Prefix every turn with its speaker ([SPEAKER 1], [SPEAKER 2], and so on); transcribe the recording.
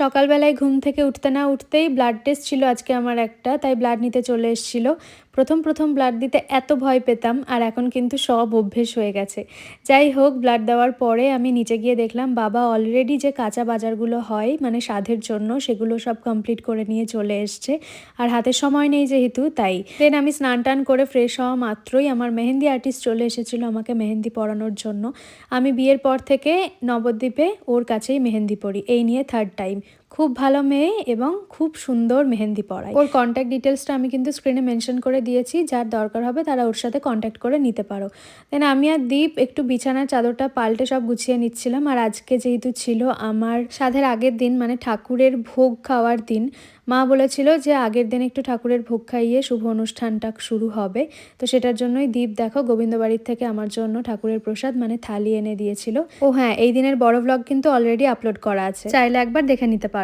[SPEAKER 1] সকালবেলায় ঘুম থেকে উঠতে না উঠতেই ব্লাড টেস্ট ছিল আজকে আমার একটা, তাই ব্লাড নিতে চলে এসেছিল। প্রথম প্রথম ব্লাড দিতে এত ভয় পেতাম আর এখন কিন্তু সব অভ্যেস হয়ে গেছে। যাই হোক ব্লাড দেওয়ার পরে আমি নিচে গিয়ে দেখলাম, বাবা অলরেডি যে কাঁচা বাজারগুলো হয় মানে সাধের জন্য সেগুলো সব কমপ্লিট করে নিয়ে চলে এসছে। আর হাতে সময় নেই যেহেতু, তাই। দেন আমি স্নান টান করে ফ্রেশ হওয়া মাত্রই আমার মেহেন্দি আর্টিস্ট চলে এসেছিল আমাকে মেহেন্দি পড়ানোর জন্য। আমি বিয়ের পর থেকে নবদ্বীপে ওর কাছেই মেহেন্দি পড়ি এই নিয়ে থার্ড টাইম খুব ভালো মেয়ে এবং খুব সুন্দর মেহেন্দি পড়ায় ওর কন্ট্যাক্ট ডিটেলসটা আমি কিন্তু স্ক্রিনে মেনশন করে দিয়েছি, যার দরকার হবে তারা ওর সাথে কন্ট্যাক্ট করে নিতে পারো। দেন আমি আর দীপ একটু বিছানার চাদরটা পাল্টে সব গুছিয়ে নিচ্ছিলাম আর আজকে যেহেতু ছিল আমার সাধের আগের দিন মানে ঠাকুরের ভোগ খাওয়ার দিন, মা বলেছিল যে আগের দিন একটু ঠাকুরের ভোগ খাইয়ে শুভ অনুষ্ঠানটা শুরু হবে। তো সেটার জন্যই দীপ, দেখো গোবিন্দ বাড়ির থেকে আমার জন্য ঠাকুরের প্রসাদ মানে থালি এনে দিয়েছিল। ও হ্যাঁ এই দিনের বড় ব্লগ কিন্তু অলরেডি আপলোড করা আছে। চাইলে একবার দেখে নিতে পারো।